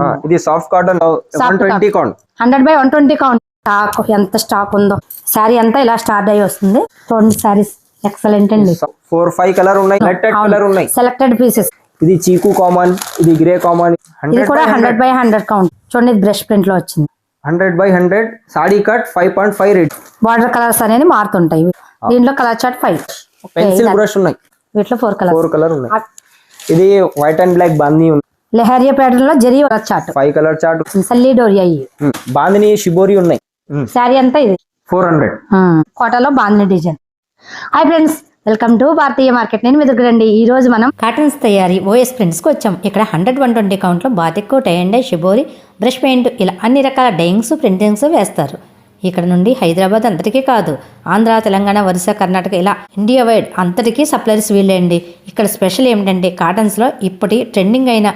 ఆ, ఇది soft cotton one twenty count hundred by one twenty count stock ఎంత stock ఉందో. శారీ అంతా ఇలా స్టార్ట్ అయ్యి వస్తుంది. చూడండి శారీస్ ఎక్సలెంట్ అండి. ఫోర్ ఫైవ్ కలర్ ఉన్నాయి. కలర్ ఉన్నాయి. సెలెక్టెడ్ పీసెస్ ఇది చీకు కామన్ ఇది గ్రే కామన్ ఇది కూడా హండ్రెడ్ బై హండ్రెడ్ కౌంట్ చూడండి ఇది బ్రష్ ప్రింట్లో వచ్చింది. Hundred by hundred sari cut five point five rate border colours అనేది మారుతుంటాయి. దీంట్లో colour chart five pencil brush ఉన్నాయి. వీటిలో ఫోర్ కలర్స్ ఫోర్ కలర్ ఉన్నాయి. ఇది వైట్ అండ్ బ్లాక్ బాందిని ఉంది. లెహరియా ప్యాటర్న్లో zari colour chart five colour chart సల్లీ doria ఇవి. బాందిని షిబోరి ఉన్నాయి. శారీ అంతా ఇది. ఫోర్ హండ్రెడ్ కోటలో bandhani design. Hi friends welcome to Bharatiya market నేను మెదుగురండి ఈ రోజు మనం కాటన్స్ తయారీ ఓఎస్ ప్రింట్స్కి వచ్చాం. ఇక్కడ హండ్రెడ్ వన్ ట్వంటీ కౌంట్లో బాతిక్కు tie and shibori brush paint ఇలా అన్ని రకాల డైయింగ్స్ ప్రింటింగ్స్ వేస్తారు. ఇక్కడ నుండి హైదరాబాద్ అంతటికీ కాదు. ఆంధ్ర తెలంగాణ ఒరిస్సా కర్ణాటక ఇలా ఇండియా వైడ్ అంతటికీ సప్లైర్స్ వీళ్ళండి. ఇక్కడ స్పెషల్ ఏమిటంటే కాటన్స్లో ఇప్పటి ట్రెండింగ్ అయిన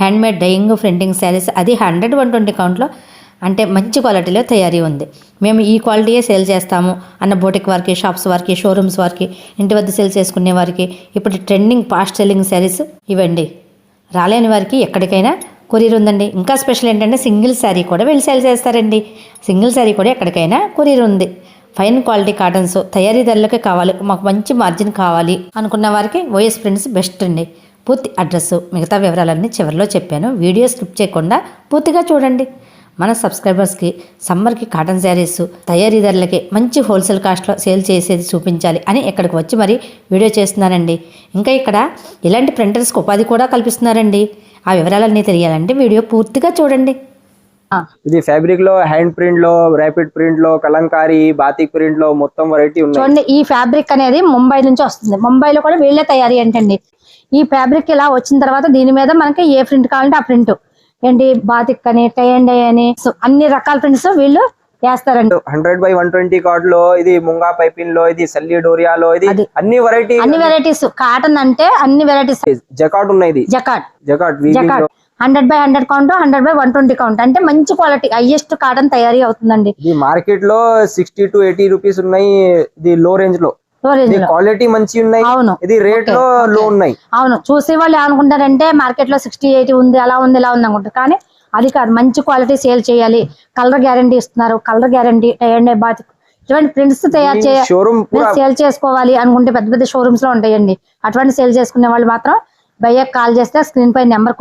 హ్యాండ్మేడ్ డైయింగ్ ప్రింటింగ్ శారీస్ అది హండ్రెడ్ వన్ ట్వంటీ కౌంట్లో అంటే మంచి క్వాలిటీలో తయారీ ఉంది. మేము ఈ క్వాలిటీయే సేల్ చేస్తాము అన్న బోటిక్ వారికి షాప్స్ వారికి షోరూమ్స్ వారికి ఇంటి వద్ద సేల్ చేసుకునే వారికి ఇప్పుడు ట్రెండింగ్ ఫాస్ట్ సెల్లింగ్ శారీస్ ఇవ్వండి రాలేని వారికి ఎక్కడికైనా కొరియర్ ఉందండి. ఇంకా స్పెషల్ ఏంటంటే సింగిల్ శారీ కూడా వెళ్ళి సేల్ చేస్తారండి. సింగిల్ శారీ కూడా ఎక్కడికైనా కొరియర్ ఉంది. ఫైన్ క్వాలిటీ కాటన్స్ తయారీదారులకే కావాలి. మాకు మంచి మార్జిన్ కావాలి అనుకున్న వారికి ఓఎస్ ప్రింట్స్ బెస్ట్ అండి. పూర్తి అడ్రస్ మిగతా వివరాలన్నీ చివరిలో చెప్పాను. వీడియో స్కిప్ చేయకుండా పూర్తిగా చూడండి. మన సబ్స్క్రైబర్స్కి సమ్మర్కి కాటన్ శారీస్ తయారీదారులకి మంచి హోల్సేల్ కాస్ట్లో సేల్ చేసేది చూపించాలి అని ఇక్కడికి వచ్చి మరి వీడియో చేస్తున్నానండి ఇంకా ఇక్కడ ఇలాంటి ప్రింటర్స్కి ఉపాధి కూడా కల్పిస్తున్నారండి. ఆ వివరాలన్నీ తెలియాలంటే వీడియో పూర్తిగా చూడండి. ఇది ఫ్యాబ్రిక్లో హ్యాండ్ ప్రింట్లో ర్యాపిడ్ ప్రింట్లో కలంకారీ బాతిక్ ప్రింట్లో మొత్తం వెరైటీ ఉన్నాయి. చూడండి ఈ ఫ్యాబ్రిక్ అనేది ముంబై నుంచి వస్తుంది. ముంబైలో కూడా వీళ్ళే తయారీ ఏంటండి ఈ ఫ్యాబ్రిక్ ఇలా వచ్చిన తర్వాత దీని మీద మనకి ఏ ప్రింట్ కావాలంటే ఆ ప్రింట్ ఏంటి? బాతిక్ అని టై అండ్ డై అని సో అన్ని రకాల ప్రింట్స్ వీళ్ళు వేస్తారండి హండ్రెడ్ బై వన్ ట్వంటీ కార్డ్లో ఇది ముంగా పైపిన్లో ఇది సల్లి డోరియాలో ఇది. అన్ని వెరైటీ అన్ని వెరైటీస్ కాటన్ అంటే అన్ని వెరైటీస్ జకాట్ ఉన్నాయి jacquard jacquard jacquard hundred by hundred count hundred by one twenty count అంటే మంచి క్వాలిటీ హైయెస్ట్ కాటన్ తయారీ అవుతుందండి. ఇది మార్కెట్లో సిక్స్టీ టు ఎయిటీ రూపీస్ ఉన్నాయి ఇది లో. రేంజ్లో. క్వాలిటీ మంచి ఉన్నాయి. అవును. ఇది రేట్లో లో ఉన్నాయి. అవును. చూసే వాళ్ళు ఏమనుకుంటారంటే మార్కెట్లో సిక్స్టీ ఎయిటీ ఉంది అలా ఉంది ఇలా ఉంది అనుకుంటారు. కానీ అది కాదు మంచి క్వాలిటీ సేల్ చేయాలి. కలర్ గ్యారంటీ ఇస్తున్నారు. Colour guarantee and bath. ఇటువంటి ప్రింట్స్ తయారు చేయాలి సేల్ చేసుకోవాలి అనుకుంటే పెద్ద పెద్ద షోరూమ్స్లో ఉంటాయండి. అటువంటి సేల్ చేసుకునే వాళ్ళు మాత్రం భయ్యకి కాల్ చేస్తే స్క్రీన్ పై నెంబర్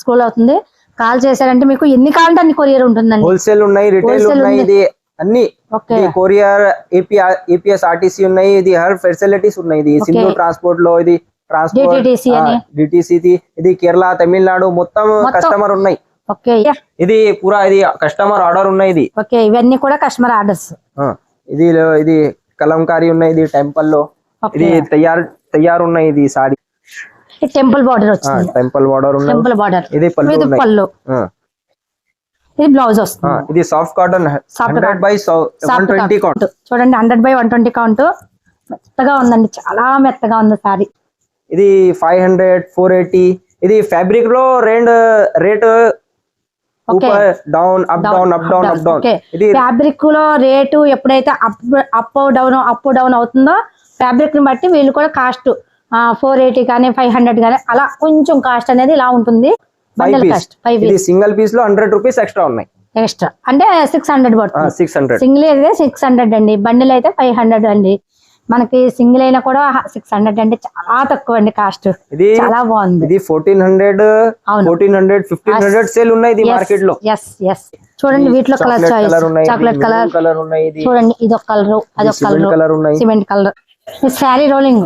స్క్రోల్ అవుతుంది. కాల్ చేశారంటే మీకు ఎన్ని కావాలంటే అన్ని కొరియర్ ఉంటుందండి. హోల్సేల్ ఉన్నాయి రిటైల్ ఉన్నాయి అన్ని. కొరియర్ ఏపీ ఏపీఎస్ ఆర్టీసీ ఉన్నాయి ఇది హర్ ఫెసిలిటీస్ ఉన్నాయి. ఇది సింధు ట్రాన్స్పోర్ట్లో ఇది ట్రాన్స్పోర్ట్. డిటిసి ఇది కేరళ తమిళనాడు మొత్తం. కస్టమర్ ఉన్నాయి. ఓకే. ఇది పూరా ఇది కస్టమర్ ఆర్డర్ ఉన్నాయి ఇది. ఓకే ఇవన్నీ కూడా కస్టమర్ ఆర్డర్స్. ఇది ఇది కలంకారీ ఉన్నాయి ఇది టెంపుల్లో. ఇది తయారు తయారు ఉన్నాయి ఇది సారీ. టెంపుల్ బార్డర్ వచ్చింది. టెంపుల్ బార్డర్ ఉన్నాయి. Temple border. ఇది పళ్ళు ఇది పళ్ళు. ఇది బ్లౌజ్ వస్తుంది. ఇది soft cotton hundred by one twenty. Count చూడండి hundred by one twenty count మెత్తగా ఉందండి చాలా మెత్తగా ఉంది సారీ. ఇది ఫైవ్ హండ్రెడ్ ఫోర్ ఎయిటీ ఇది ఫ్యాబ్రిక్లో రెండు rate. Down up down up down up down okay ఇది ఫ్యాబ్రిక్లో రేటు ఎప్పుడైతే up up down up down అవుతుందో ఫ్యాబ్రిక్ని బట్టి వీళ్ళు కూడా కాస్ట్ ఫోర్ ఎయిటీ కానీ ఫైవ్ హండ్రెడ్ కానీ అలా కొంచెం కాస్ట్ అనేది ఇలా ఉంటుంది. బండల్ కాస్ట్ ఫైవ్ సింగిల్ పీస్లో హండ్రెడ్ రూపీస్ ఎక్స్ట్రా ఉన్నాయి. ఎక్స్ట్రా అంటే సిక్స్ హండ్రెడ్ పడుతుంది. సిక్స్ హండ్రెడ్ సింగిల్ అయితే సిక్స్ హండ్రెడ్ అండి. బండిల్ అయితే ఫైవ్ హండ్రెడ్ అండి. మనకి సింగిల్ అయినా కూడా సిక్స్ హండ్రెడ్ అంటే చాలా తక్కువ అండి కాస్ట్. ఇది చాలా బాగుంది. ఇది fourteen hundred. Fourteen hundred fifteen hundred sale ఉన్నాయి మార్కెట్లో ఎస్ ఎస్ చూడండి వీటిలో colour chocolate choice chocolate colour colour ఉన్నాయి చూడండి ఇది ఒక కలర్ అదొక కలర్ కలర్ ఉన్నాయి. Cement colour sari rolling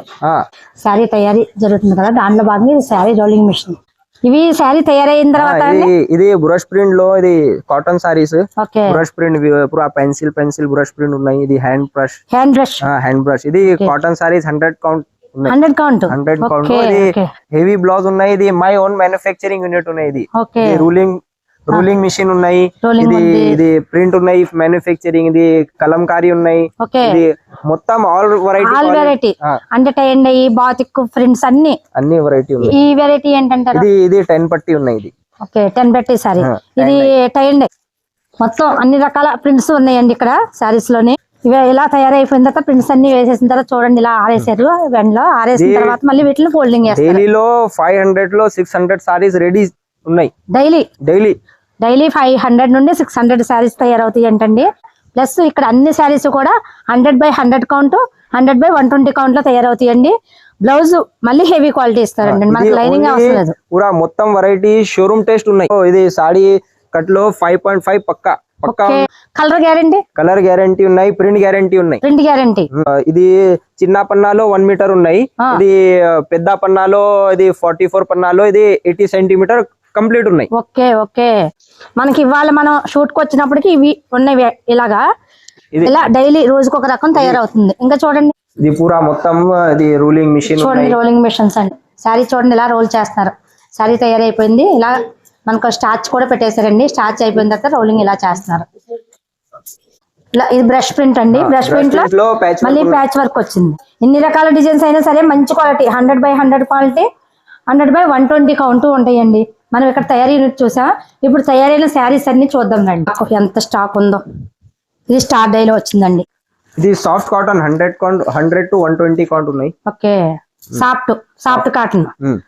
sari తయారీ జరుగుతుంది కదా దాంట్లో భాగంగా ఇది శారీ రోలింగ్ మిషన్ ఇవి శారీ తయారైన తర్వాత ఇది ఇది బ్రష్ ప్రింట్లో ఇది కాటన్ సారీస్ బ్రష్ ప్రింట్ పూరా పెన్సిల్ పెన్సిల్ బ్రష్ ప్రింట్ ఉన్నాయి. ఇది hand brush. Hand brush. Hand brush. ఇది cotton saris hundred count hundred count? Hundred count. ఇది హెవీ బ్లౌజ్ ఉన్నాయి. ఇది మై ఓన్ మ్యానుఫ్యాక్చరింగ్ యూనిట్ ఉన్నాయి ఇది రూలింగ్ రూలింగ్ మిషన్ ఉన్నాయి ఇది. ఇది ప్రింట్ ఉన్నాయి మ్యానుఫ్యాక్చరింగ్ ఇది కలంకారీ ఉన్నాయి ఇది మొత్తం ఆల్ ఆల్ వెరైటీ వెరైటీ అంటే టైండ్ అయ్యి బాతిక్ ప్రింట్స్ అన్ని. అన్ని వెరైటీ ఉన్నాయి. ఈ వెరైటీ ఏంటంటారు? ఇది ఇది టెన్ పట్టి ఉన్నాయి ఇది. ఓకే టెన్ పెట్టి సారీ ఇది టైండ్ మొత్తం అన్ని రకాల ప్రింట్స్ ఉన్నాయండి ఇక్కడ సారీస్లోని. ఇవి ఇలా తయారైపోయిన తర్వాత ప్రింట్స్ అన్ని వేసేసిన తర్వాత చూడండి ఇలా ఆరేసారు వెండలో ఆరేసిన ఇది- తర్వాత మళ్ళీ వీటిని ఫోల్డింగ్ చేస్తారు. డైలీలో ఫైవ్ హండ్రెడ్లో సిక్స్ హండ్రెడ్ సారీస్ రెడీ ఉన్నాయి. Daily daily. Daily five hundred నుండి సిక్స్ హండ్రెడ్ శారీస్ తయారవుతాయి అంటండి. ప్లస్ ఇక్కడ అన్ని శారీస్ కూడా hundred by hundred count hundred by one twenty కౌంట్లో తయారవుతాయండి. బ్లౌజ్ మళ్ళీ హెవీ క్వాలిటీ ఇస్తారండి. మనకి లైనింగ్ అవసరం లేదు. పూరా మొత్తం వెరైటీ షోరూమ్ టేస్ట్ ఉన్నాయి. ఇది సాడీ కట్లో ఫైవ్ పాయింట్ ఫైవ్ పక్కా. Colour guarantee? కలర్ గ్యారంటీ ఉన్నాయి ప్రింట్ గ్యారంటీ ఉన్నాయి. Print guarantee? ఇది చిన్న పన్నాలో వన్ మీటర్ ఉన్నాయి. ఇది పెద్ద పన్నాలో ఇది ఫార్టీ ఫోర్ పన్నాలో ఇది ఎయిటీ సెంటీమీటర్ కంప్లీట్ ఉన్నాయి. Okay okay. మనకి ఇవాళ మనం షూట్కి వచ్చినప్పటికి ఇవి ఉన్నాయి ఇలాగా. ఇలా డైలీ రోజుకి ఒక రకం తయారవుతుంది. ఇంకా చూడండి. ఇది పూరా మొత్తం ఇది రూలింగ్ మిషన్ చూడండి రోలింగ్ మిషన్స్ అండి. శారీ చూడండి ఇలా రోల్ చేస్తున్నారు. శారీ తయారైపోయింది. ఇలా మనకు స్టార్చ్ కూడా పెట్టేశారండి. స్టార్చ్ అయిపోయిన తర్వాత రోలింగ్ ఇలా చేస్తున్నారు. ఇలా ఇది బ్రష్ ప్రింట్ అండి. బ్రష్ ప్రింట్లో మళ్ళీ ప్యాచ్ వర్క్ వచ్చింది. ఎన్ని రకాల డిజైన్స్ అయినా సరే మంచి quality hundred by hundred quality hundred by one twenty count ఉంటాయండి. మనం ఇక్కడ తయారీ యూనిట్ చూసా ఇప్పుడు తయారైన శారీస్ అన్ని చూద్దాం రండి. ఎంత స్టాక్ ఉందో. ఇది స్టార్ డైలో వచ్చిందండి. ఇది soft cotton hundred count hundred to one twenty count ఉన్నాయి. ఓకే. Soft soft cotton.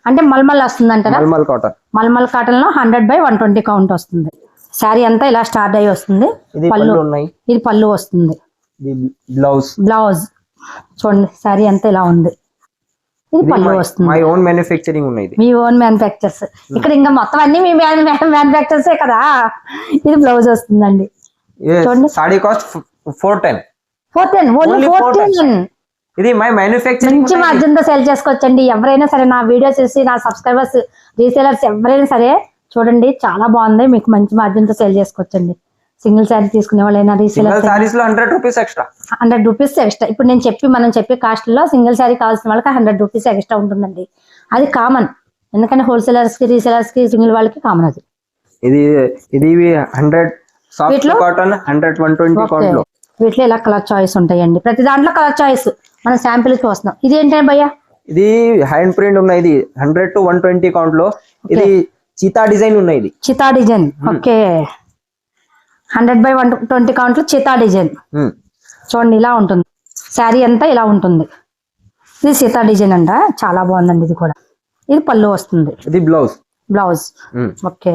అంటే మల్మల్ వస్తుంది అంటారా మల్మల్ కాటన్ మల్మల్ కాటన్లో hundred by one twenty count వస్తుంది. శారీ అంతా ఇలా స్టార్ట్ అయ్యి వస్తుంది. ఇది పళ్ళు ఇది పళ్ళు వస్తుంది. బ్లౌజ్ బ్లౌజ్ చూడండి శారీ అంతా ఇలా ఉంది. ఇది పళ్ళు వస్తుంది మై ఓన్ మ్యానుఫ్యాక్చరింగ్ ఉన్నాయి ఇది మీ ఓన్ మ్యానుఫ్యాక్చర్స్ ఇక్కడ ఇంకా మొత్తం అన్ని మీ మ్యానుఫ్యాక్చర్సే కదా. ఇది బ్లౌజ్ వస్తుందండి. చూడండి. Sari cost four ten four ten only four 410. Ten ఇది మై మ్యానుఫ్యాక్చరింగ్ మంచి మార్జిన్తో సేల్ చేసుకోవచ్చండి. ఎవరైనా సరే నా వీడియోస్ చూసి నా సబ్స్క్రైబర్స్ రీసేలర్స్ ఎవరైనా సరే చూడండి. చాలా బాగుంది. మీకు మంచి మార్జిన్తో సేల్ చేసుకోవచ్చండి. సింగిల్ శారీ తీసుకునే వాళ్ళైనా సారీస్లో hundred rupees extra hundred rupees extra ఇప్పుడు నేను చెప్పి మనం చెప్పే కాస్ట్లో సింగిల్ శారీ కావాల్సిన వాళ్ళకి హండ్రెడ్ రూపీస్ ఎక్స్ట్రా ఉంటుందండి. అది కామన్ ఎందుకంటే హోల్సేలర్స్కి రీసేలర్స్కి సింగిల్ వాళ్ళకి కామన్ అది. ఇది ఇది హండ్రెడ్ వీటిలో? కాటన్ హండ్రెడ్ వన్ ట్వంటీ వీటిలో ఇలా కలర్ చాయిస్ ఉంటాయండి. ప్రతి దాంట్లో కలర్ చాయిస్ మనం శాంపిల్కి వస్తున్నాం ఇది ఏంటంటే భయ్యా? ఇది హ్యాండ్ ప్రింట్ ఉన్నాయి. ఇది హండ్రెడ్ టు వన్ ట్వంటీ కౌంట్లో. ఇది చీతా డిజైన్ ఉన్నాయి ఇది. Cheetah design. Okay. Hundred by one twenty కౌంట్లో cheetah design. చూడండి ఇలా ఉంటుంది. శారీ అంతా ఇలా ఉంటుంది. ఇది సీతా డిజైన్ అంట. చాలా బాగుందండి ఇది కూడా. ఇది పళ్ళు వస్తుంది. ఇది బ్లౌజ్. బ్లౌజ్. ఓకే.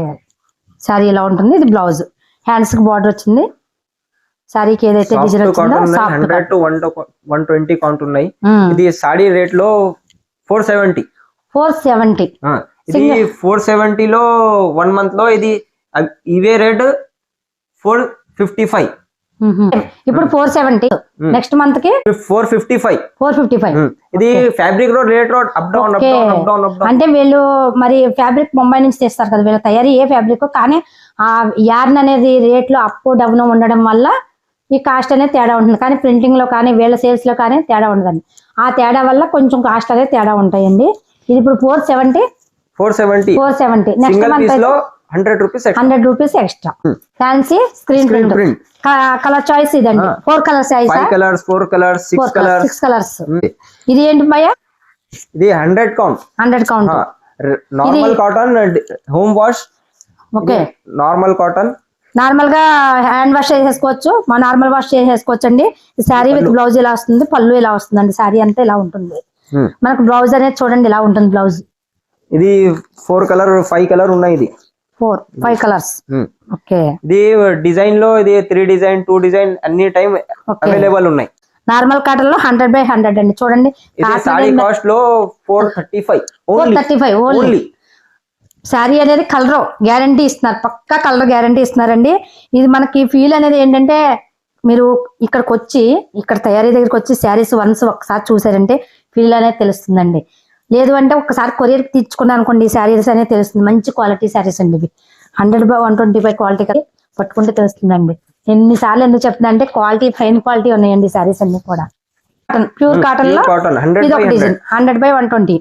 శారీ ఇలా ఉంటుంది? ఇది బ్లౌజ్. హ్యాండ్స్కి బార్డర్ వచ్చింది. శారీకి ఏదైతే డిజైన్ వచ్చిందో hundred to one twenty count ఉన్నాయి. ఇది సాడీ రేట్లో ఫోర్ సెవెంటీ ఫోర్ సెవెంటీ ఇది ఫోర్ సెవెంటీలో వన్ మంత్లో ఇది ఇవే రేట్ ఫోర్ ఫిఫ్టీ ఫైవ్ ఇప్పుడు ఫోర్ సెవెంటీ నెక్స్ట్ మంత్కి four fifty five four fifty five ఇది ఫ్యాబ్రిక్లో rate road up down up okay down up down up down అంటే వీళ్ళు మరి ఫ్యాబ్రిక్ ముంబై నుంచి తెస్తారు కదా వీళ్ళ తయారీ ఏ ఫ్యాబ్రిక్ కానీ ఆ యార్న్ అనేది రేట్లో అప్ డౌన్ ఉండడం వల్ల ఈ కాస్ట్ అనేది తేడా ఉంటుంది. కానీ ప్రింటింగ్లో కానీ వీళ్ళ సేల్స్లో కానీ తేడా ఉండదండి. ఆ తేడా వల్ల కొంచెం కాస్ట్ అనేది తేడా ఉంటాయండి. ఇది ఇప్పుడు four seventy four seventy four seventy next మంత్లో hundred rupees hundred rupees extra. Fancy screen print. Colour choice ఇదండి. Four colour choice five colours four colours six colours six colours ఇది ఏంటి భయ్య? ఇది hundred count hundred count normal cotton home wash okay normal cotton నార్మల్గా hand wash చేసేసుకోవచ్చు. మా normal wash చేసేసుకోవచ్చు అండి శారీ విత్ బ్లౌజ్ ఇలా వస్తుంది. పళ్ళు ఇలా వస్తుందండి. శారీ అంతా ఇలా ఉంటుంది. మనకు బ్లౌజ్ అనేది చూడండి ఇలా ఉంటుంది బ్లౌజ్ ఇది ఫోర్ కలర్ ఫైవ్ కలర్ ఉన్నాయి ఇది. Four five colours. Hmm. Okay. ఇది డిజైన్లో ఇది త్రీ డిజైన్ టూ డిజైన్ అన్ని టైం. అవైలబుల్ ఉన్నాయి. నార్మల్ కాటన్లో హండ్రెడ్ బై హండ్రెడ్ అండి. చూడండి ఇది సారీ కాస్ట్లో four thirty five four thirty five only sari అనేది కలర్ గ్యారంటీ ఇస్తున్నారు. పక్కా కలర్ గ్యారంటీ ఇస్తున్నారండి. ఇది మనకి ఫీల్ అనేది ఏంటంటే మీరు ఇక్కడికి వచ్చి ఇక్కడ తయారీ దగ్గరికి వచ్చి శారీస్ వన్స్ ఒకసారి చూసారంటే ఫీల్ అనేది తెలుస్తుందండి. లేదు అంటే ఒకసారి కొరియర్ తెచ్చుకున్నాను అనుకోండి ఈ శారీస్ అనేది తెలుస్తుంది. మంచి క్వాలిటీ శారీస్ అండి ఇవి. Hundred by one twenty five quality పట్టుకుంటే తెలుస్తుందండి. ఎన్నిసార్లు ఎందుకు చెప్తున్నా అంటే క్వాలిటీ ఫైన్ క్వాలిటీ ఉన్నాయండి శారీస్ అన్ని కూడా. ప్యూర్ కాటన్లో కాటన్ హండ్రెడ్ ఇది ఒక design hundred by one twenty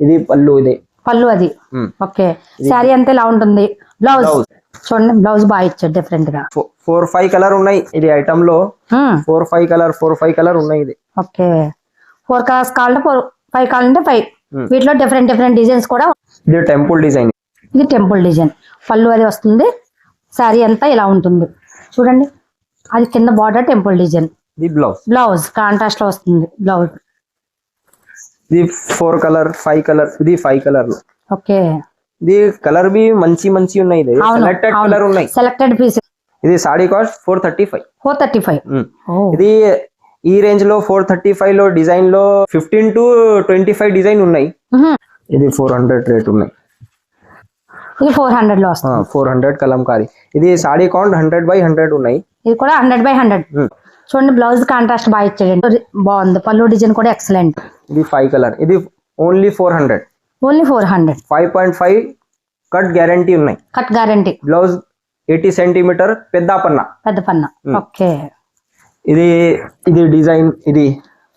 ఇది పళ్ళు ఇది. పళ్ళు అది. Hmm. ఓకే. శారీ అంతా ఇలా ఉంటుంది? బ్లౌజ్. చూడండి బ్లౌజ్ బాగా ఇచ్చాడు డిఫరెంట్గా. ఫోర్ ఫైవ్ కలర్ ఉన్నాయి ఇది ఐటమ్లో. Four five colour four five colour ఉన్నాయి ఇది. ఓకే. ఫోర్ కలర్స్ కావాలంటే ఫోర్ ఫైవ్ కావాలంటే ఫైవ్. Hmm. వీటిలో డిఫరెంట్ డిఫరెంట్ డిజైన్స్ కూడా ఇది టెంపుల్ డిజైన్. ఇది టెంపుల్ డిజైన్. పళ్ళు అది వస్తుంది. శారీ అంతా ఇలా ఉంటుంది. చూడండి. అది కింద border temple design. Blouse. Blouse కాంట్రాస్ట్లో వస్తుంది. బ్లౌజ్. ఇది ఫోర్ కలర్ ఫైవ్ కలర్ ఇది ఫైవ్ కలర్ ఓకే. ఇది కలర్ బి మంచి మంచి ఉన్నాయి. ఇది సెలెక్టెడ్ కలర్ ఉన్నాయి. సెలెక్టెడ్ పీస్ ఇది sari cost four thirty five. Four thirty five. ఇది ఈ రేంజ్లో ఫోర్ థర్టీ ఫైవ్లో డిజైన్లో fifteen to twenty five design ఉన్నాయి ఇది ఫోర్ హండ్రెడ్ రేట్ ఉన్నాయి. ఇది ఫోర్ హండ్రెడ్లో ఫోర్ హండ్రెడ్ కలంకారీ. ఇది sari count hundred by hundred ఉన్నాయి. ఇది కూడా హండ్రెడ్ బై హండ్రెడ్. చూడండి బ్లౌజ్ కాంట్రాస్ట్ బాగా ఇచ్చాడండి బాగుంది. పళ్ళు డిజైన్ కూడా ఎక్సలెంట్ ఇది ఫైవ్ కలర్ ఇది only four hundred only four hundred five point five cut guarantee ఉన్నాయి. Cut guarantee blouse eighty centimetre పెద్ద పన్నా. పెద్ద పన్న. ఓకే ఇది ఇది డిజైన్ ఇది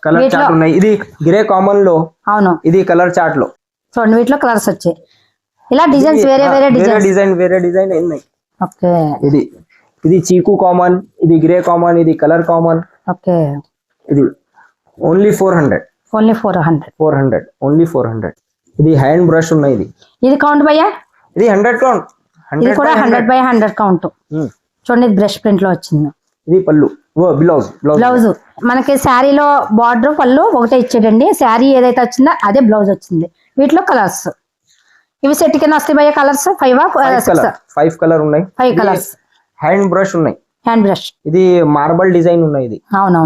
కలర్ చార్ట్ ఉన్నాయి. ఇది గ్రే కామన్లో అవును. ఇది కలర్ చార్ట్లో. చూడండి వీటిలో కలర్స్ వచ్చాయి. ఇలా డిజైన్స్ వేరే వేరే డిజైన్స్. డిజైన్ వేరే డిజైన్ ఉన్నాయి. ఓకే. ఇది ఇది చీకు కామన్ ఇది గ్రే కామన్ ఇది కలర్ కామన్. ఓకే. ఇది only four hundred. Only four hundred. Four hundred only four hundred. ఇది హ్యాండ్ బ్రష్ ఉన్నాయి ఇది. ఇది కౌంట్ భయ్యా ఇది హండ్రెడ్ కౌంట్. ఇది కూడా హండ్రెడ్ బై హండ్రెడ్ కౌంట్. చూడండి బ్రష్ ప్రింట్లో వచ్చింది. ఇది పళ్ళు. Blouse blouse. మనకి శారీలో బార్డర్ పళ్ళు ఒకటే ఇచ్చాడండి శారీ ఏదైతే వచ్చిందో అదే బ్లౌజ్ వచ్చింది. వీటిలో కలర్స్. ఇవి సెట్ కింద వస్తాయి భయ్య కలర్స్? ఫైవ్ ఫైవ్ కలర్ ఉన్నాయి. ఫైవ్ కలర్స్ హ్యాండ్ బ్రష్ ఉన్నాయి. హ్యాండ్ బ్రష్ ఇది మార్బల్ డిజైన్ ఉన్నాయి ఇది.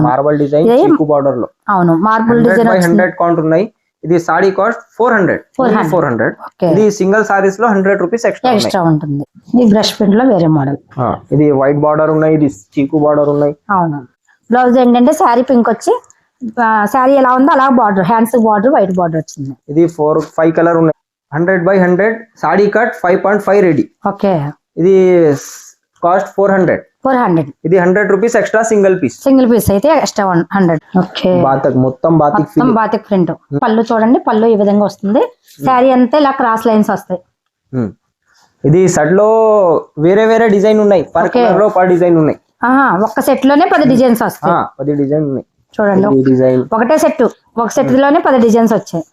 మార్బల్ డిజైన్ బార్డర్లో. అవును. మార్బుల్ డిజైన్ హండ్రెడ్ కౌంట్ ఉన్నాయి. ఇది sari cost four hundred. 400. Four hundred. ఇది సింగిల్ సారీస్లో హండ్రెడ్ రూపీస్ ఎక్స్ట్రా ఎక్స్ట్రా ఉంటుంది. ఈ బ్రష్ ప్రింట్లో వేరే మోడల్. ఇది వైట్ బార్డర్ ఉన్నాయి ఇది చీకు బార్డర్ ఉన్నాయి. అవును. బ్లౌజ్ ఏంటంటే శారీ పింక్ వచ్చి శారీ ఎలా ఉందో అలా border hands border white border వచ్చింది. ఇది ఫోర్ ఫైవ్ కలర్ ఉన్నాయి. Hundred by hundred sari cut five point five ready. Okay. ఇది cost four hundred. Four hundred. ఇది hundred rupees extra single piece. Single piece అయితే extra one hundred. Okay. Batik మొత్తం batik మొత్తం batik print. Pallu చూడండి పళ్ళు ఈ విధంగా వస్తుంది. శారీ అంతా ఇలా క్రాస్ లైన్స్ వస్తాయి. ఇది సడ్లో వేరే వేరే డిజైన్ ఉన్నాయి. పర్. కలర్లో పర్ డిజైన్ ఉన్నాయి. ఆహా ఒక్క సెట్లోనే పది డిజైన్స్ వస్తాయి. ఆ, పది డిజైన్ ఉన్నాయి. చూడండి డిజైన్. ఒకటే సెట్ ఒక సెట్లోనే పది డిజైన్స్ వచ్చాయి.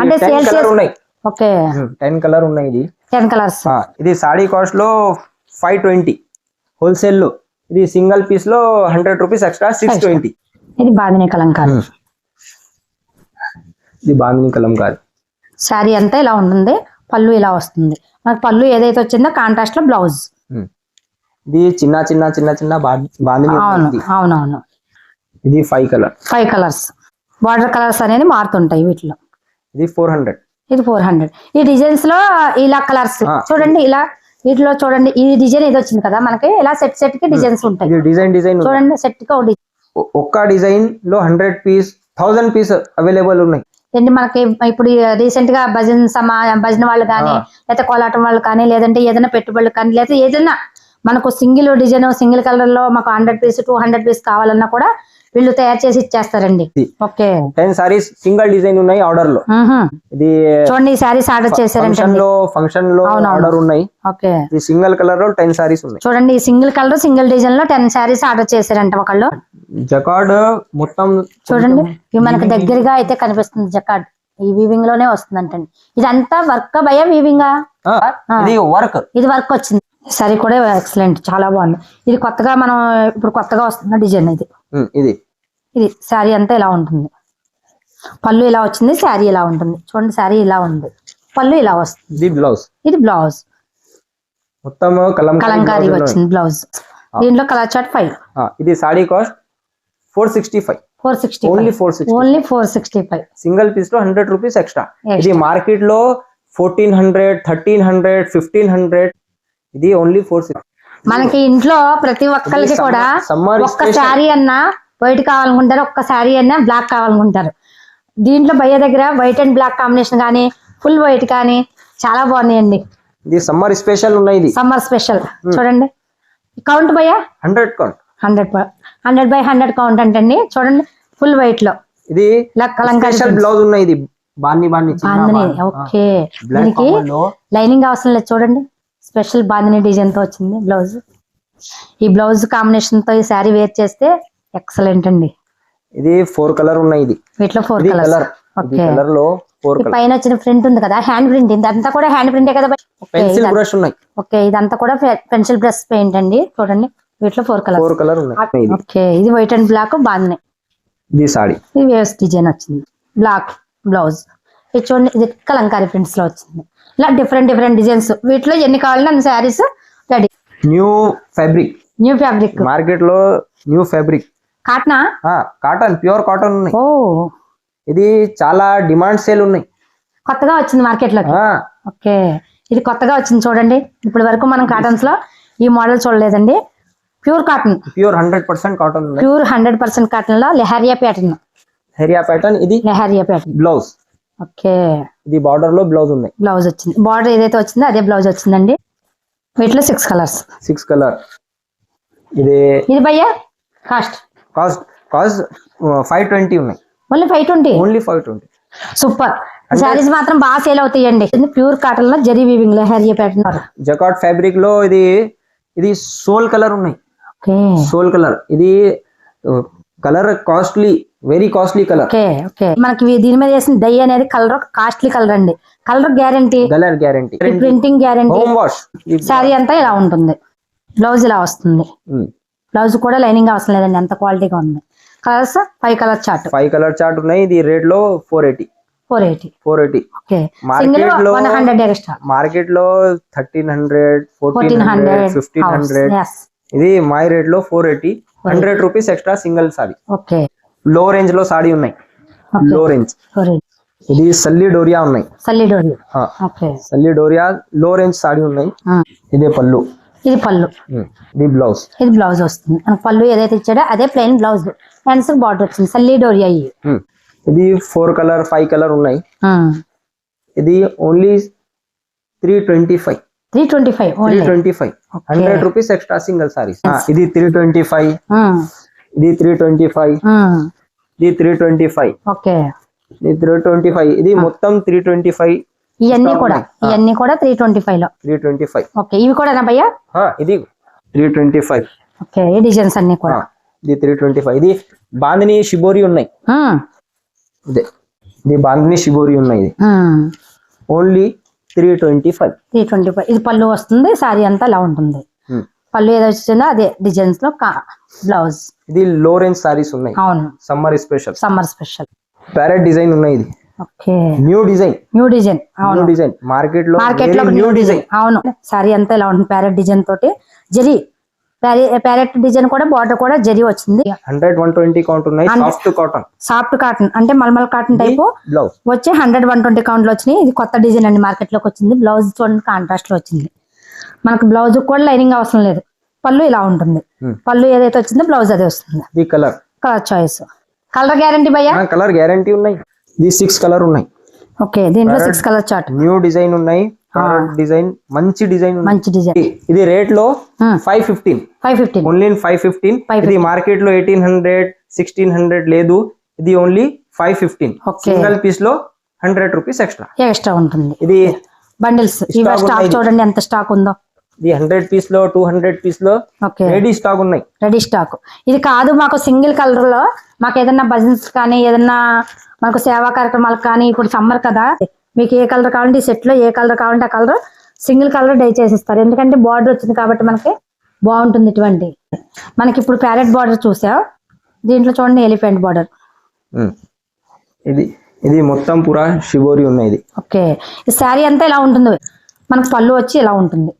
అంటే చేసి- ఉన్నాయి. ఓకే. టెన్ కలర్ ఉన్నాయి ఇది. Ten colours. ఆ, ఇది సాడీ కాస్ట్లో ఫైవ్ ట్వంటీ. హోల్సేల్లో ఇది single పీస్లో hundred rupees extra six. Twenty. ఇది బాదిని కలంకారీ. ఇది బాందిని కలంకారీ. శారీ అంతా ఇలా ఉంటుంది. పళ్ళు ఇలా వస్తుంది. మనకు పళ్ళు ఏదైతే వచ్చిందో కాంట్రాస్ట్లో బ్లౌజ్. ఇది చిన్న చిన్న చిన్న చిన్న బా- బాందిని అవును ఉంది. అవునవును. ఇది five colour. Five colours. Border colours అనేది మారుతుంటాయి వీటిలో. ఇది ఫోర్ హండ్రెడ్. ఇది ఫోర్ హండ్రెడ్. ఈ డిజైన్స్లో ఇలా కలర్స్. చూడండి ఇలా వీటిలో చూడంండి ఈ డిజైన్ ఇది వచ్చింది కదా మనకి ఇలా సెట్ సెట్కి డిజైన్స్ ఉంటాయి డిజైన్ డిజైన్. చూడండి సెట్కి ఒక్క డిజైన్లో hundred piece thousand piece available ఉన్నాయి ఏంటి మనకి ఇప్పుడు రీసెంట్గా భజన్ సమా భజన వాళ్ళు కానీ. లేకపోతే కోలాటం వాళ్ళు కానీ లేదంటే ఏదైనా పెట్టుబడులు కానీ లేకపోతే ఏదైనా మనకు సింగిల్ డిజైన్ సింగిల్ కలర్లో మాకు hundred piece two hundred piece కావాలన్నా కూడా వీళ్ళు తయారు చేసి ఇచ్చేస్తారండి. Okay. Ten saris single design ఉన్నాయి ఆర్డర్లో. ఇది చూడండి ఈ శారీస్ ఆర్డర్లో ఫంక్షన్లో. ఆర్డర్ ఉన్నాయి. ఓకే. సింగిల్ కలర్లో టెన్ సారీస్ ఉన్నాయి. చూడండి ఈ సింగిల్ కలర్ సింగిల్ డిజైన్లో టెన్ శారీస్ ఆర్డర్ చేశారంట ఒకళ్ళు. జకార్డ్ మొత్తం చూడండి ఇవి మనకి దగ్గరగా అయితే కనిపిస్తుంది జకాడ్. ఈ వీవింగ్లోనే వస్తుందంటండి. ఇదంతా వర్క్ భయ వీవింగ్ ఇది వర్క్ ఇది వర్క్ వచ్చింది. సరే కూడా ఎక్సలెంట్ చాలా బాగుంది. ఇది కొత్తగా మనం ఇప్పుడు కొత్తగా వస్తున్న డిజైన్ ఇది. ఇది. ఇది శారీ అంతా ఇలా ఉంటుంది. పళ్ళు ఇలా వచ్చింది శారీ ఇలా ఉంటుంది. చూడండి శారీ ఇలా ఉంది. పళ్ళు ఇలా వస్తుంది. బ్లౌజ్. ఇది బ్లౌజ్. మొత్తం కలంకారీ వచ్చింది బ్లౌజ్. దీంట్లో కలర్ చాట్ ఫైవ్ ఇది sari cost four sixty five. Four sixty only four sixty. Only four sixty five. Single పీస్లో hundred rupees extra. ఇది మార్కెట్లో fourteen hundred thirteen hundred fifteen hundred ఇది ఓన్లీ ఫోర్ మనకి ఇంట్లో ప్రతి ఒక్కరికి కూడా ఒక్క. శారీ అన్నా వైట్ కావాలనుకుంటారు ఒక్క శారీ అన్నా బ్లాక్ కావాలనుకుంటారు. దీంట్లో భయ్య దగ్గర వైట్ అండ్ బ్లాక్ కాంబినేషన్ కానీ ఫుల్ వైట్ కానీ చాలా బాగున్నాయండి. ఇది సమ్మర్ స్పెషల్ ఉన్నాయి సమ్మర్ స్పెషల్ చూడండి. కౌంట్ భయ్య hundred count hundred hundred by hundred count అంటండి. చూడండి ఫుల్ వైట్లో. ఇది స్పెషల్ బ్లౌజ్ ఉన్నాయి ఇది. బాన్ని బాన్ని ఓకే. దీనికి లైనింగ్ అవసరం లేదు చూడండి. స్పెషల్ బాందిని డిజైన్తో వచ్చింది బ్లౌజ్. ఈ బ్లౌజ్ కాంబినేషన్తో ఈ శారీ వేర్ చేస్తే ఎక్సలెంట్ అండి. ఇది ఫోర్ కలర్ ఉన్నాయి ఇది. వీటిలో ఫోర్ కలర్. ఓకే. కలర్లో కలర్. పైన వచ్చిన ప్రింట్ ఉంది కదా హ్యాండ్ ప్రింట్. ఇదంతా కూడా హ్యాండ్ ప్రింటే కదా పెన్సిల్ ఇదంతా- బ్రష్ ఉన్నాయి. ఓకే ఇదంతా కూడా పెన్సిల్ బ్రష్ పెయింట్ అండి. చూడండి వీటిలో ఫోర్ కలర్స్. ఫోర్ కలర్ ఉన్నాయి. ఓకే ఇది వైట్ అండ్ బ్లాక్ బాగున్నాయి ఇది సాడీ ఇది వేవ్స్ డిజైన్ వచ్చింది. Black blouse. ఇది చూడండి ఇది కలంకారీ ప్రింట్స్లో వచ్చింది. ఇలా డిఫరెంట్ డిఫరెంట్ డిజైన్స్ వీటిలో ఎన్ని కావాలంటే అన్ని saris ready new fabric new fabric మార్కెట్లో న్యూ ఫ్యాబ్రిక్ కాటనా కాటన్ ప్యూర్ కాటన్ ఉన్నాయి. ఓ. ఇది చాలా డిమాండ్ సేల్ ఉన్నాయి. కొత్తగా వచ్చింది మార్కెట్ ఆ, ఓకే. ఇది కొత్తగా వచ్చింది చూడండి. ఇప్పటి వరకు మనం కాటన్స్లో ఈ మోడల్ చూడలేదండి. Pure cotton pure hundred percent cotton pure hundred percent కాటన్లో లెహారియా ప్యాటర్న్ హెరియా ప్యాటర్న్ ఇది లెహారియా ప్యాటర్న్ బ్లౌజ్ ఓకే. ఇది బార్డర్లో బ్లౌజ్ ఉన్నాయి బ్లౌజ్ వచ్చింది. బార్డర్ ఏదైతే వచ్చిందో అదే బ్లౌజ్ వచ్చిందండి. వీటిలో సిక్స్ కలర్స్ సిక్స్ కలర్ ఇది ఇది భయ్యా cost cost cost five twenty ఉన్నాయి. Only five twenty only five twenty super saris మాత్రం బాగా సేల్ అవుతాయండి. ప్యూర్ కాటన్లో zari weaving leheriya pattern jacquard ఫ్యాబ్రిక్లో ఇది ఇది సోల్ కలర్ ఉన్నాయి. సోల్ కలర్ ఇది colour costly very costly colour okay okay. మనకి దీని మీద వేసిన డై అనేది కలర్ కాస్ట్లీ కలర్ అండి. Colour guarantee colour guarantee printing guarantee home wash sari అంతా ఇలా ఉంటుంది. బ్లౌజ్ ఇలా వస్తుంది. బ్లౌజ్ కూడా లైనింగ్ అవసరం లేదండి. అంత క్వాలిటీగా ఉంది. Colours five colour chart five colour chart ఉన్నాయి. ఇది రేట్లో four eighty four eighty four eighty single లో- హండ్రెడ్ ఎక్స్ట్రా మార్కెట్లో thirteen hundred fourteen hundred fifteen hundred ఇది మై రేట్లో four eighty hundred rupees extra single sari okay low రేంజ్లో sorry ఉన్నాయి. లో రేంజ్ ఇది సల్లి డోరియా ఉన్నాయి. సల్లీ డోరీ ఆ, ఓకే సల్లి డోరియా లో రేంజ్ సారీ ఉన్నాయి. ఇదే పళ్ళు. ఇది పళ్ళు. ఇది బ్లౌజ్. ఇది బ్లౌజ్ వస్తుంది. పళ్ళు ఏదైతే ఇచ్చాడో అదే ప్లెయిన్ బ్లౌజ్. హ్యాండ్స్ బార్డర్ వచ్చింది సల్లీ డోరీ అయ్యి ఉమ్, ఇది ఫోర్ కలర్ ఫైవ్ కలర్ ఉన్నాయి. ఇది only three twenty five three twenty five three only twenty five hundred rupees extra single saris ఇది త్రీ ట్వంటీ ఫైవ్ ఇది త్రీ ట్వంటీ ఫైవ్ ఇది త్రీ ట్వంటీ ఫైవ్ ఓకే ఇది త్రీ ట్వంటీ ఫైవ్ ఇది మొత్తం three twenty five ఇవన్నీ కూడా ఇవన్నీ కూడా త్రీ ట్వంటీ ఫైవ్లో త్రీ ట్వంటీ ఫైవ్ ఓకే ఇవి కూడా భయ్యా ఇది త్రీ ట్వంటీ ఫైవ్ ఓకే ఈ డిజైన్స్ అన్ని కూడా ఇది త్రీ ట్వంటీ ఫైవ్ ఇది బాందిని షిబోరి ఉన్నాయి ఇదే ఇది బాందిని షిబోరి ఉన్నాయి ఇది only three twenty five three twenty five ఇది పళ్ళు వస్తుంది సారీ అంతా ఇలా ఉంటుంది పళ్ళు ఏదో వచ్చిందో అదే డిజైన్స్లో బ్లౌజ్. ఇది లో రేంజ్ సారీస్ ఉన్నాయి. అవును. Summer special summer special parrot design ఉన్నాయి ఇది. Okay. New design new design అవును. డిజైన్ మార్కెట్లో మార్కెట్లో న్యూ డిజైన్ అవును. సారీ అంతా ఇలా ఉంటుంది. ప్యారెట్ డిజైన్ తోటి. జరీ ప్యారెట్ డిజైన్ కూడా బార్డర్ కూడా జరీ వచ్చింది. హండ్రెడ్ వన్ ట్వంటీ కౌంట్ ఉన్నాయి. సాఫ్ట్ కాటన్ సాఫ్ట్ కాటన్ అంటే మల్మల్ కాటన్ టైపు బ్లౌజ్ వచ్చి హండ్రెడ్ వన్ ట్వంటీ కౌంట్లో వచ్చినాయి. ఇది కొత్త డిజైన్ అండి. మార్కెట్లోకి వచ్చింది. బ్లౌజ్ చూడండి కాంట్రాస్ట్లో వచ్చింది. మనకు బ్లౌజ్ కూడా లైనింగ్ అవసరం లేదు. పళ్ళు ఇలా ఉంటుంది. పళ్ళు ఏదైతే వచ్చిందో బ్లౌజ్ అదే వస్తుంది. Colour. Colour choice. Colour guarantee భయ్యా? కలర్ గ్యారంటీ ఉన్నాయి. ఇది సిక్స్ కలర్ ఉన్నాయి. ఓకే దీంట్లో six colour chart new design ఉన్నాయి. డిజైన్ మంచి డిజైన్ మంచి డిజైన్. ఇది రేట్లో. Five fifteen. Five fifteen. Only five fifteen. ఇది మార్కెట్లో ఎయిటీన్ హండ్రెడ్ సిక్స్టీన్ హండ్రెడ్ లేదు. ఇది ఓన్లీ ఫైవ్ ఫిఫ్టీన్. సింగల్ పీస్లో హండ్రెడ్ రూపీస్ ఎక్స్ట్రా. ఎక్స్ట్రా ఉంటుంది. ఇది బండిల్స్. చూడండి ఎంత స్టాక్ ఉందో. ఇది హండ్రెడ్ పీస్లో టూ హండ్రెడ్ పీస్లో రెడీ స్టాక్ ఉన్నాయి. Ready stock. ఇది కాదు మాకు సింగిల్ కలర్లో మాకు ఏదైనా బజినెస్ కానీ ఏదైనా మాకు సేవా కార్యక్రమాలకు కానీ ఇప్పుడు సమ్మర్ కదా మీకు ఏ కలర్ కావాలంటే ఈ సెట్లో ఏ కలర్ కావాలంటే ఆ కలర్ సింగిల్ కలర్ డై చేసిస్తారు. ఎందుకంటే బార్డర్ వచ్చింది కాబట్టి మనకి బాగుంటుంది ఇటువంటి. మనకి ఇప్పుడు ప్యారెట్ బార్డర్ చూసా దీంట్లో చూడండి ఎలిఫెంట్ బార్డర్. ఇది ఇది మొత్తం పురా షిబోరి ఉన్నాయి ఇది ఓకే. ఈ శారీ అంతా ఇలా ఉంటుంది. మనకు పళ్ళు వచ్చి ఇలా ఉంటుంది.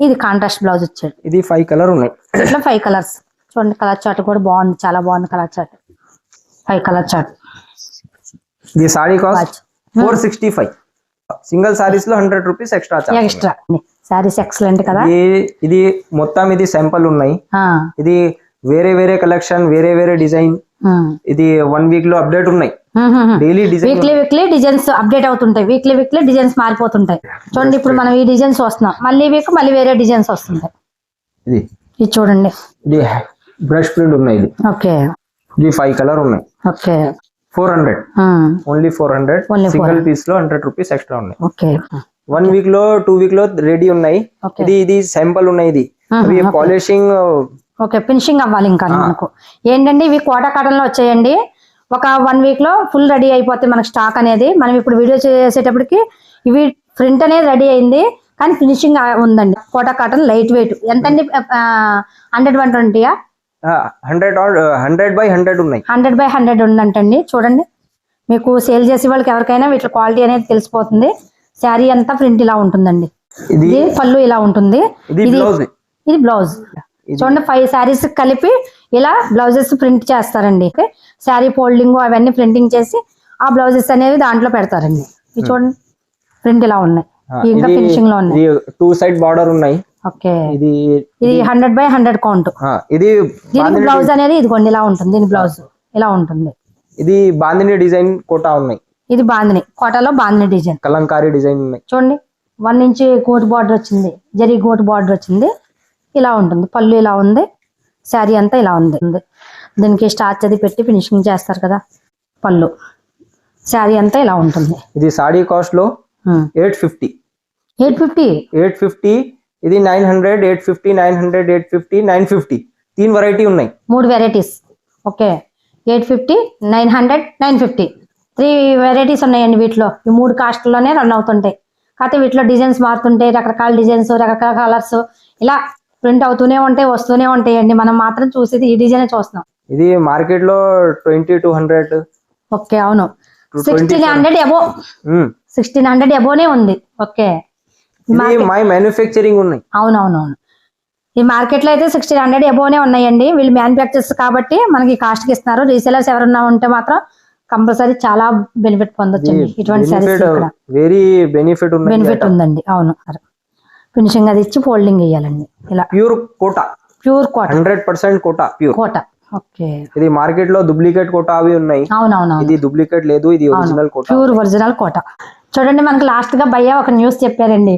ఇది కాంట్రాస్ట్ బ్లౌజ్ వచ్చాడు ఇది ఫైవ్ కలర్ ఉన్నాయి. ఇట్లా ఫైవ్ కలర్స్ చూడండి కలర్ చార్ట్ కూడా బాగుంది చాలా బాగుంది colour chart five colour chart ఇది sari cost four sixty five single సారీస్లో hundred rupees extra extra saris excellent కదా? ఇది ఇది మొత్తం ఇది శాంపుల్ ఉన్నాయి. ఇది వేరే వేరే కలెక్షన్ వేరే వేరే డిజైన్ ఇది వన్ వీక్లో అప్డేట్ ఉన్నాయి. Daily design weekly weekly designs update అవుతుంటాయి. వీక్లీ వీక్లీ డిజైన్స్ మారిపోతుంటాయి. చూడండి ఇప్పుడు మనం ఈ డిజైన్స్ వస్తున్నాం. మళ్ళీ వీక్ మళ్ళీ వేరే డిజైన్స్ వస్తుంటాయి. ఇది. ఇది చూడండి. ఇది బ్రష్ ప్రింట్ ఉన్నాయి ఇది. ఓకే. ఇది ఫైవ్ కలర్ ఉన్నాయి. Okay. Four hundred only four hundred single పీస్లో hundred rupees extra ఉన్నాయి. ఓకే. వన్ వీక్లో టూ వీక్లో రెడీ ఉన్నాయి. ఇది ఇది శాంపుల్ ఉన్నాయి ఇది. పాలిషింగ్ ఓకే ఫినిషింగ్ అవ్వాలి ఇంకా మనకు. ఏంటంటే ఇవి కోటా కాటన్లో వచ్చాయండి. ఒక వన్ వీక్లో ఫుల్ రెడీ అయిపోతాయి మనకి స్టాక్ అనేది. మనం ఇప్పుడు వీడియో చేసేటప్పటికి ఇవి ప్రింట్ అనేది రెడీ అయింది. కానీ ఫినిషింగ్ ఉందండి. కోటా కాటన్ లైట్ వెయిట్ ఎంతండి హండ్రెడ్ వన్ ట్వంటీయా హండ్రెడ్ హండ్రెడ్ బై హండ్రెడ్ ఉన్నాయి. హండ్రెడ్ బై హండ్రెడ్ ఉందంటండి. చూడండి. మీకు సేల్ చేసే వాళ్ళకి ఎవరికైనా వీటి క్వాలిటీ అనేది తెలిసిపోతుంది. శారీ అంతా ప్రింట్ ఇలా ఉంటుందండి. ఇది పళ్ళు ఇలా ఉంటుంది. ఇది బ్లౌజ్ చూడండి ఫైవ్ శారీస్ కలిపి ఇలా బ్లౌజెస్ ప్రింట్ చేస్తారండి. శారీ ఫోల్డింగ్ అవన్నీ ప్రింటింగ్ చేసి ఆ బ్లౌజెస్ అనేవి దాంట్లో పెడతారండి. ఇది చూడండి ప్రింట్ ఇలా ఉన్నాయి. ఇవి ఇంకా ఫినిషింగ్లో ఉన్నాయి. టూ సైడ్ బార్డర్ ఉన్నాయి. ఓకే ఇది ఇది హండ్రెడ్ బై హండ్రెడ్ కౌంట్ ఇది దీనికి బ్లౌజ్ అనేది ఇదిగోండి ఇలా ఉంటుంది. దీని బ్లౌజ్ ఇలా ఉంటుంది. ఇది బాందిని డిజైన్ కోటా ఉన్నాయి. ఇది బాందిని కోటలో బాందిని డిజైన్ కలంకారీ డిజైన్ ఉన్నాయి. చూడండి వన్ ఇంచ్ గోటు బార్డర్ వచ్చింది. జరీ గోటు బార్డర్ వచ్చింది. ఇలా ఉంటుంది. పళ్ళు ఇలా ఉంది. శారీ అంతా ఇలా ఉంది. దీనికి స్టార్చ్ అది పెట్టి ఫినిషింగ్ చేస్తారు కదా పళ్ళు. శారీ అంతా ఇలా ఉంటుంది. ఇది సాడీ కాస్ట్లో eight fifty. Eight fifty? Eight fifty ఇది nine hundred eight fifty nine hundred eight fifty nine fifty. తీన్ వెరైటీ ఉన్నాయి. మూడు varieties okay. Eight fifty nine hundred nine fifty. Three varieties ఉన్నాయండి వీటిలో. ఈ మూడు కాస్ట్లోనే రన్ అవుతుంటాయి. కాకపోతే వీటిలో డిజైన్స్ మారుతుంటాయి. రకరకాల డిజైన్స్ రకరకాల కలర్స్ ఇలా ప్రింట్ అవుతూనే ఉంటాయి వస్తూనే ఉంటాయండి మనం మాత్రం చూసేది ఈ డిజైన్ చూస్తున్నాం. ఇది మార్కెట్లో ట్వంటీ టూ హండ్రెడ్. ఓకే అవును. Sixteen hundred above sixteen hundred ఎబోనే ఉంది. ఓకే. మై మ్యానుఫ్యాక్చరింగ్ ఉన్నాయి. అవునవునవును. ఈ మార్కెట్లో అయితే సిక్స్టీన్ హండ్రెడ్ ఎబోనే ఉన్నాయండి. వీళ్ళు మ్యానుఫ్యాక్చర్స్ కాబట్టి మనకి కాస్ట్కి ఇస్తున్నారు. రీసేలర్స్ ఎవరన్నా ఉంటే మాత్రం కంపల్సరీ చాలా బెనిఫిట్ పొందొచ్చండి ఇటువంటి వెరీ బెనిఫిట్ బెనిఫిట్ ఉందండి. అవును. ఫినిషింగ్ అది ఇచ్చి ఫోల్డింగ్ వేయాలండి. ఇలా pure Kota pure Kota hundred percent Kota pure Kota okay ఇది మార్కెట్లో డూప్లికేట్ కోటా అవి ఉన్నాయి. అవునవునవును. ఇది డూప్లికేట్ లేదు ఇది original Kota pure original Kota చూడండి మనకు లాస్ట్గా భయ్య ఒక న్యూస్ చెప్పారండి.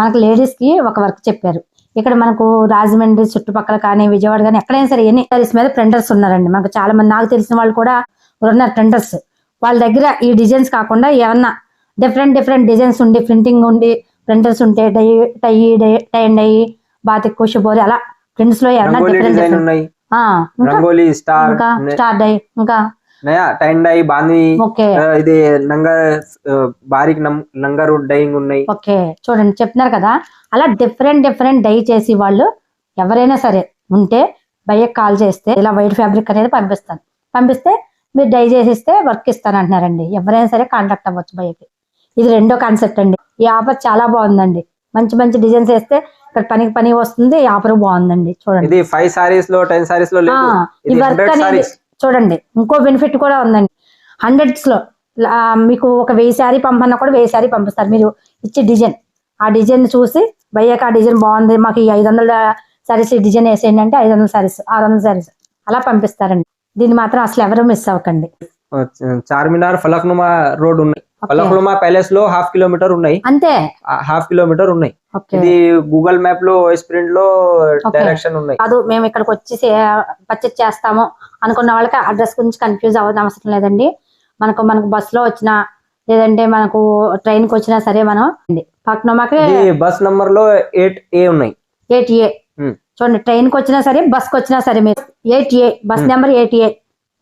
మనకు లేడీస్కి ఒక వర్క్ చెప్పారు. ఇక్కడ మనకు రాజమండ్రి చుట్టుపక్కల కానీ విజయవాడ కానీ ఎక్కడైనా సరే ఎన్ని సారీస్ మీద ప్రింటర్స్ ఉన్నారండి. మనకు చాలా మంది నాకు తెలిసిన వాళ్ళు కూడా ఉన్నారు ప్రింటర్స్ వాళ్ళ దగ్గర ఈ డిజైన్స్ కాకుండా ఏమన్నా డిఫరెంట్ డిఫరెంట్ డిజైన్స్ ఉండి ప్రింటింగ్ ఉండి ప్రింటర్స్ ఉంటే dye tie dye tie and dye batik shibori అలా. ప్రింట్స్లో ఏమన్నా రంగోలీ స్టార్ ఇంకా? స్టార్ డై ఇంకా? నయా డై బాంది ఓకే. ఇది నంగర్ బారిక్ నంగర్ డైయింగ్ ఉన్నాయి. ఓకే చూడండి చెప్తున్నారు కదా? అలా డిఫరెంట్ డిఫరెంట్ డై చేసి వాళ్ళు ఎవరైనా సరే ఉంటే బయ్యకి కాల్ చేస్తే ఇలా వైట్ ఫ్యాబ్రిక్ అనేది పంపిస్తాను. పంపిస్తే మీరు డై చేసిస్తే వర్క్ ఇస్తాను అంటున్నారండి ఎవరైనా సరే కాంటాక్ట్ అవ్వచ్చు బయ్యకి ఇది రెండో కాన్సెప్ట్ అండి. ఈ ఆఫర్ చాలా బాగుందండి. మంచి మంచి డిజైన్స్ వేస్తే ఇక్కడ పనికి పని వస్తుంది. ఈ ఆఫర్ బాగుందండి. చూడండి. ఇది ఫైవ్ సారీస్లో టెన్ సారీస్లో ఈ వర్క్ అనేది చూడండి. ఇంకో బెనిఫిట్ కూడా ఉందండి. హండ్రెడ్స్లో మీకు ఒక వెయ్యి శారీ పంపన్నా కూడా వెయ్యి శారీ పంపిస్తారు. మీరు ఇచ్చే డిజైన్ ఆ డిజైన్ చూసి భయ్యాక ఆ డిజైన్ బాగుంది. మాకు ఈ ఐదు వందల శారీస్ డిజైన్ వేసేయండి అంటే ఐదు వందల శారీస్ ఆరు వందల శారీస్ అలా పంపిస్తారండి. దీన్ని మాత్రం అసలు ఎవరు మిస్ అవ్వకండి. చార్మినార్ ఫలక్నుమా రోడ్ ఉన్నాయి ఫలక్నుమా ప్యాలెస్లో హాఫ్ కిలోమీటర్ ఉన్నాయి. అంతే. హాఫ్ కిలోమీటర్ ఉన్నాయి. ఇది గూగుల్ మ్యాప్లో ప్రింట్లో డైరెక్షన్ ఉన్నాయి. కాదు మేము ఇక్కడికి వచ్చి పర్చేస్ చేస్తాము అనుకున్న వాళ్ళకి అడ్రస్ గురించి కన్ఫ్యూజ్ అవ్వడం అవసరం లేదండి. మనకు మనకు బస్లో వచ్చినా లేదంటే మనకు ట్రైన్కి వచ్చినా సరే మనం పక్కనమాకి ఇది బస్ నంబర్లో ఎయిట్ ఏ ఉన్నాయి? Eight A. చూడండి ట్రైన్కి వచ్చినా సరే బస్కి వచ్చినా సరే మీరు eight A bus number eight A.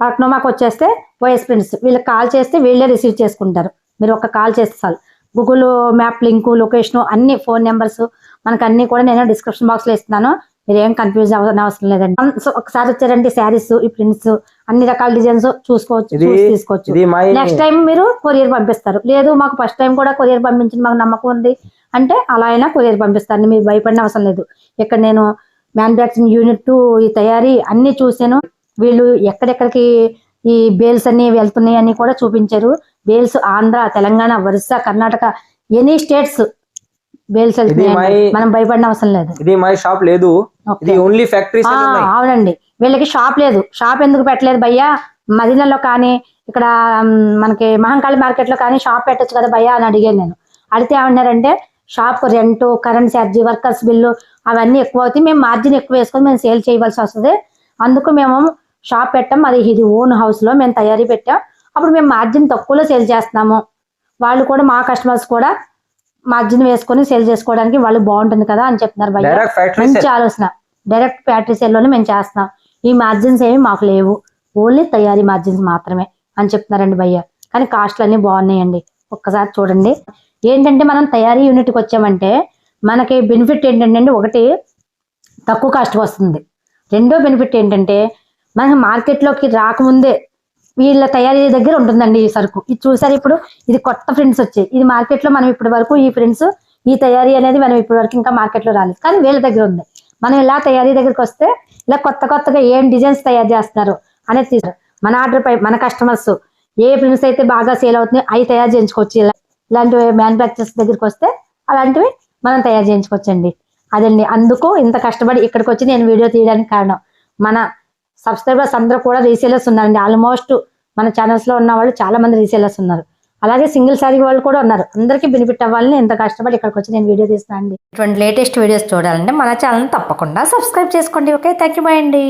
పట్నోమాకి వచ్చేస్తే ఓఎస్ ప్రింట్స్ వీళ్ళకి కాల్ చేస్తే వీళ్ళే రిసీవ్ చేసుకుంటారు. మీరు ఒక కాల్ చేస్తే చాలు. గూగుల్ మ్యాప్ లింక్ లొకేషన్ అన్ని ఫోన్ నెంబర్స్ మనకు అన్ని కూడా నేను డిస్క్రిప్షన్ బాక్స్లో ఇస్తున్నాను. మీరు ఏం కన్ఫ్యూజ్ అవ్వని అవసరం లేదండి. సో ఒకసారి వచ్చారంటే శారీస్ ఈ ప్రింట్స్ అన్ని రకాల డిజైన్స్ చూసుకోవచ్చు తీసుకోవచ్చు. నెక్స్ట్ టైం మీరు కొరియర్ పంపిస్తారు. లేదు మాకు ఫస్ట్ టైం కూడా కొరియర్ పంపించింది మాకు నమ్మకం ఉంది. అంటే అలా అయినా కొరియర్ పంపిస్తాను మీరు భయపడిన అవసరం లేదు. ఇక్కడ నేను మ్యానుఫ్యాక్చరింగ్ యూనిట్ ఈ తయారీ అన్ని చూశాను వీళ్ళు ఎక్కడెక్కడికి ఈ బేల్స్ అన్ని వెళ్తున్నాయి అని కూడా చూపించారు. Bales Andhra Telangana Orissa Karnataka any states bales వెళ్తున్నాయి మనం భయపడిన అవసరం లేదు. ఇది మై షాప్ లేదు. ఇది ఓన్లీ ఫ్యాక్టరీస్ అవునండి. వీళ్ళకి షాప్ లేదు. షాప్ ఎందుకు పెట్టలేదు భయ్యా? మదీనాలో కానీ ఇక్కడ మనకి మహంకాళి మార్కెట్లో కానీ షాప్ పెట్టొచ్చు కదా భయ్యా అని అడిగాను నేను. అడిగితే ఏమన్నారంటే షాప్ రెంట్ కరెంట్ ఛార్జీ వర్కర్స్ బిల్లు అవన్నీ ఎక్కువ అవుతాయి. మేము మార్జిన్ ఎక్కువ వేసుకొని మేము సేల్ చేయవలసి వస్తుంది. అందుకు మేము షాప్ పెట్టాం. అది ఇది ఓన్ హౌస్లో మేము తయారీ పెట్టాం. అప్పుడు మేము మార్జిన్ తక్కువలో సేల్ చేస్తున్నాము. వాళ్ళు కూడా మా కస్టమర్స్ కూడా మార్జిన్ వేసుకొని సేల్ చేసుకోవడానికి వాళ్ళు బాగుంటుంది కదా అని చెప్తున్నారు భయ్యా. మంచి ఆలోచన. డైరెక్ట్ ఫ్యాక్టరీ సేల్లోనే మేము చేస్తున్నాం. ఈ మార్జిన్స్ ఏమి మాకు లేవు. ఓన్లీ తయారీ మార్జిన్స్ మాత్రమే అని చెప్తున్నారండి భయ్య. కానీ కాస్ట్లు అన్ని బాగున్నాయండి. ఒక్కసారి చూడండి. ఏంటంటే మనం తయారీ యూనిట్కి వచ్చామంటే మనకి బెనిఫిట్ ఏంటంటే ఒకటి తక్కువ కాస్ట్ వస్తుంది. రెండో బెనిఫిట్ ఏంటంటే మనకి మార్కెట్లోకి రాకముందే వీళ్ళ తయారీ దగ్గర ఉంటుందండి ఈ సరుకు. ఇది చూసారు ఇప్పుడు? ఇది కొత్త ఫ్రెండ్స్ వచ్చాయి. ఇది మార్కెట్లో మనం ఇప్పటి వరకు ఈ ఫ్రెండ్స్ ఈ తయారీ అనేది మనం ఇప్పటి వరకు ఇంకా మార్కెట్లో రాలేదు. కానీ వీళ్ళ దగ్గర ఉంది. మనం ఇలా తయారీ దగ్గరికి వస్తే ఇలా కొత్త కొత్తగా ఏం డిజైన్స్ తయారు చేస్తున్నారు అనేది తీసారు మన ఆర్డర్ పై మన కస్టమర్స్ ఏ ప్రింట్స్ అయితే బాగా సేల్ అవుతున్నాయి అవి తయారు చేయించుకోవచ్చు. ఇలా ఇలాంటివి మ్యానుఫ్యాక్చర్స్ దగ్గరికి వస్తే అలాంటివి మనం తయారు చేయించుకోవచ్చండి. అదండి. అందుకు ఇంత కష్టపడి ఇక్కడికి వచ్చి నేను వీడియో తీయడానికి కారణం. మన సబ్స్క్రైబర్స్ అందరూ కూడా రీసేలర్స్ ఉన్నారండి. ఆల్మోస్ట్ మన ఛానల్స్లో ఉన్న వాళ్ళు చాలా మంది రీసేలర్స్ ఉన్నారు. అలాగే సింగిల్ శారీ వాళ్ళు కూడా ఉన్నారు. అందరికీ బెనిఫిట్ అవ్వాలని ఎంత కష్టపడి ఇక్కడికి వచ్చి నేను వీడియో తీస్తున్నాను అండి. ఇటువంటి లేటెస్ట్ వీడియోస్ చూడాలంటే మన ఛానల్ తప్పకుండా సబ్స్క్రైబ్ చేసుకోండి. ఓకే థ్యాంక్ యూ బాయ్ అండి.